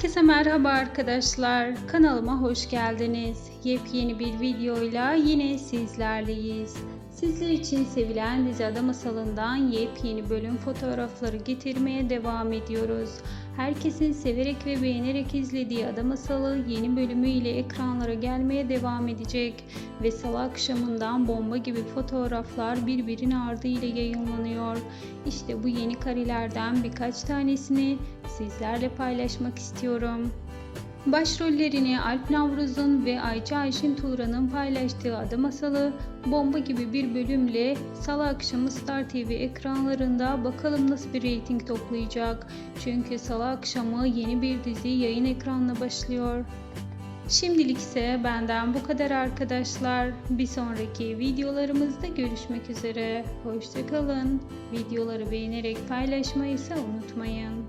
Herkese merhaba arkadaşlar. Kanalıma hoş geldiniz. Yepyeni bir videoyla yine sizlerleyiz. Sizler için sevilen dizi Ada Masalı'ndan yepyeni bölüm fotoğrafları getirmeye devam ediyoruz. Herkesin severek ve beğenerek izlediği Ada Masalı yeni bölümüyle ekranlara gelmeye devam edecek ve salı akşamından bomba gibi fotoğraflar birbirinin ardıyla yayınlanıyor. İşte bu yeni karelerden birkaç tanesini sizlerle paylaşmak istiyorum. Başrollerini Alp Navruz'un ve Ayça Ayşin Tuğra'nın paylaştığı Ada Masalı bomba gibi bir bölümle salı akşamı Star TV ekranlarında bakalım nasıl bir reyting toplayacak. Çünkü salı akşamı yeni bir dizi yayın ekranına başlıyor. Şimdilik ise benden bu kadar arkadaşlar. Bir sonraki videolarımızda görüşmek üzere. Hoşçakalın. Videoları beğenerek paylaşmayı ise unutmayın.